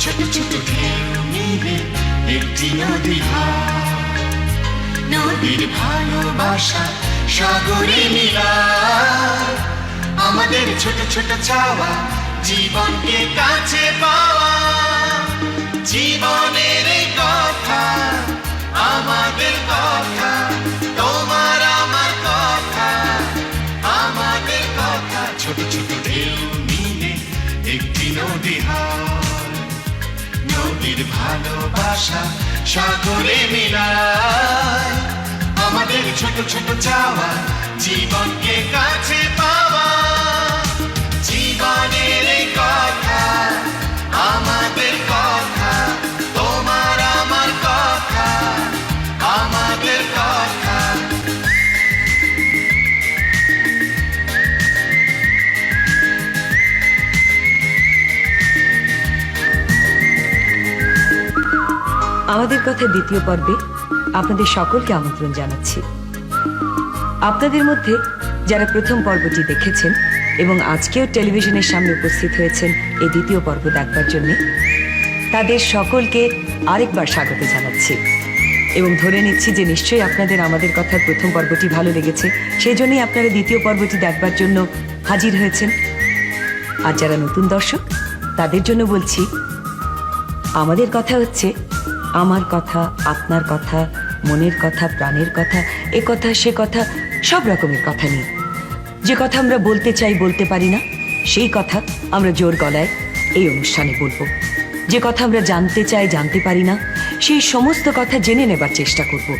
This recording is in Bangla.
ছোট ঢেউ মিলে একটি নদী নদীর ভালোবাসা সাগরে মিলায় আমাদের ছোট ছোট চাওয়া জীবনকে কাছে পাওয়া। জীবনের কথা, আমাদের কথা, তোমার আমার কথা, আমাদের কথা। ছোট ছোট ঢেউ মিলে একটি নদী হয় নদীর ভালোবাসা সাগরে মিলায় আমাদের ছোট ছোট চাওয়া জীবনকে কাছে আমাদের কথা দ্বিতীয় পর্বে আপনাদের সকলকে আমন্ত্রণ জানাচ্ছি। আপনাদের মধ্যে যারা প্রথম পর্বটি দেখেছেন এবং আজকেও টেলিভিশনের সামনে উপস্থিত হয়েছেন এই দ্বিতীয় পর্ব দেখবার জন্য, তাদের সকলকে আরেকবার স্বাগত জানাচ্ছি। এবং ধরে নিচ্ছি যে নিশ্চয়ই আপনাদের আমাদের কথার প্রথম পর্বটি ভালো লেগেছে, সেই জন্যই আপনারা দ্বিতীয় পর্বটি দেখবার জন্য হাজির হয়েছেন। আর যারা নতুন দর্শক, তাদের জন্য বলছি, আমাদের কথা হচ্ছে আমার কথা, আপনার কথা, মনের কথা, প্রাণের কথা, এ কথা, সে কথা, সব রকমের কথা নিয়ে। যে কথা আমরা বলতে চাই, বলতে পারি না, সেই কথা আমরা জোর গলায় এই অনুষ্ঠানে বলব। যে কথা আমরা জানতে চাই, জানতে পারি না, সেই সমস্ত কথা জেনে নেবার চেষ্টা করব।